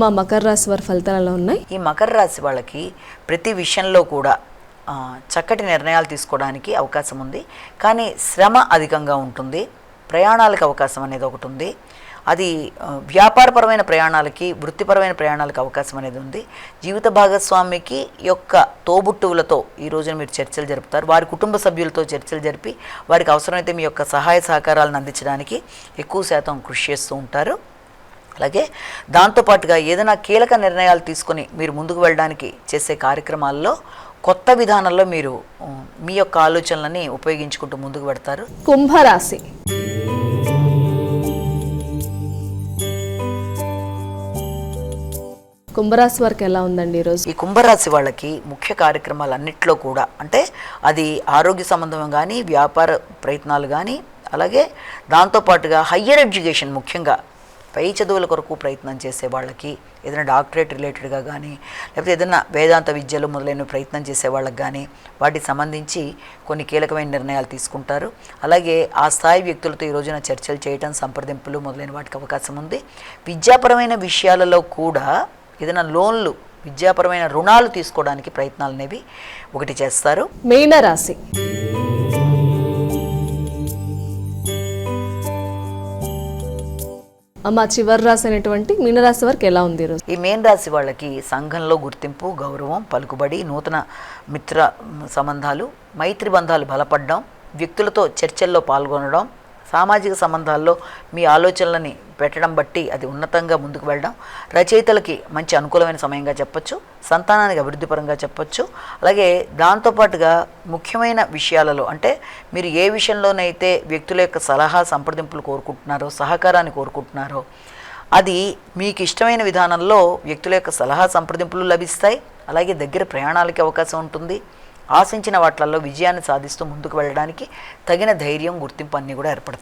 మా మకర రాశి వారి ఫలితాలలో ఉన్నాయి? ఈ మకర రాశి వాళ్ళకి ప్రతి విషయంలో కూడా చక్కటి నిర్ణయాలు తీసుకోవడానికి అవకాశం ఉంది. కానీ శ్రమ అధికంగా ఉంటుంది. ప్రయాణాలకు అవకాశం అనేది ఒకటి ఉంది. అది వ్యాపారపరమైన ప్రయాణాలకి వృత్తిపరమైన ప్రయాణాలకు అవకాశం అనేది ఉంది. జీవిత భాగస్వామికి యొక్క తోబుట్టువులతో ఈ రోజున మీరు చర్చలు జరుపుతారు. వారి కుటుంబ సభ్యులతో చర్చలు జరిపి వారికి అవసరమైతే మీ యొక్క సహాయ సహకారాలను అందించడానికి ఎక్కువ శాతం కృషి చేస్తూ ఉంటారు. అలాగే దాంతోపాటుగా ఏదైనా కీలక నిర్ణయాలు తీసుకొని మీరు ముందుకు వెళ్ళడానికి చేసే కార్యక్రమాల్లో కొత్త విధానంలో మీరు మీ యొక్క ఆలోచనలని ఉపయోగించుకుంటూ ముందుకు పెడతారు కుంభరాశి. కుంభరాశి వారికి ఎలా ఉందండి ఈరోజు ఈ కుంభరాశి వాళ్ళకి ముఖ్య కార్యక్రమాలన్నింటిలో కూడా అంటే అది ఆరోగ్య సంబంధం కానీ వ్యాపార ప్రయత్నాలు కానీ అలాగే దాంతోపాటుగా హయ్యర్ ఎడ్యుకేషన్ ముఖ్యంగా పై చదువుల కొరకు ప్రయత్నం చేసే వాళ్ళకి ఏదైనా డాక్టరేట్ రిలేటెడ్గా కానీ లేకపోతే ఏదైనా వేదాంత విద్యలు మొదలైన ప్రయత్నం చేసే వాళ్ళకి కానీ వాటికి సంబంధించి కొన్ని కీలకమైన నిర్ణయాలు తీసుకుంటారు. అలాగే ఆ స్థాయి వ్యక్తులతో ఈ రోజున చర్చలు చేయటం సంప్రదింపులు మొదలైన వాటికి అవకాశం ఉంది. విద్యాపరమైన విషయాలలో కూడా ఏదైనా లోన్లు విద్యాపరమైన రుణాలు తీసుకోవడానికి ప్రయత్నాలు అనేవి ఒకటి చేస్తారు. మీనరాశి. అమ్మ చివరి రాశి అనేటువంటి మీనరాశి వారికి ఎలా ఉంది ఈరోజు ఈ మేన్ రాశి వాళ్ళకి సంఘంలో గుర్తింపు గౌరవం పలుకుబడి నూతన మిత్ర సంబంధాలు మైత్రి బంధాలు బలపడడం వ్యక్తులతో చర్చల్లో పాల్గొనడం సామాజిక సంబంధాల్లో మీ ఆలోచనలని పెట్టడం బట్టి అది ఉన్నతంగా ముందుకు వెళ్ళడం. రచయితలకి మంచి అనుకూలమైన సమయంగా చెప్పొచ్చు సంతానానికి అభివృద్ధిపరంగా చెప్పొచ్చు. అలాగే దాంతోపాటుగా ముఖ్యమైన విషయాలలో అంటే మీరు ఏ విషయంలోనైతే వ్యక్తుల యొక్క సలహా సంప్రదింపులు కోరుకుంటున్నారో సహకారాన్ని కోరుకుంటున్నారో అది మీకు ఇష్టమైన విధానంలో వ్యక్తుల యొక్క సలహా సంప్రదింపులు లభిస్తాయి. అలాగే దగ్గర ప్రయాణాలకి అవకాశం ఉంటుంది. ఆశించిన వాటిల్లో విజయాన్ని సాధిస్తూ ముందుకు వెళ్ళడానికి తగిన ధైర్యం గుర్తింపు అన్నీ కూడా ఏర్పడతాయి.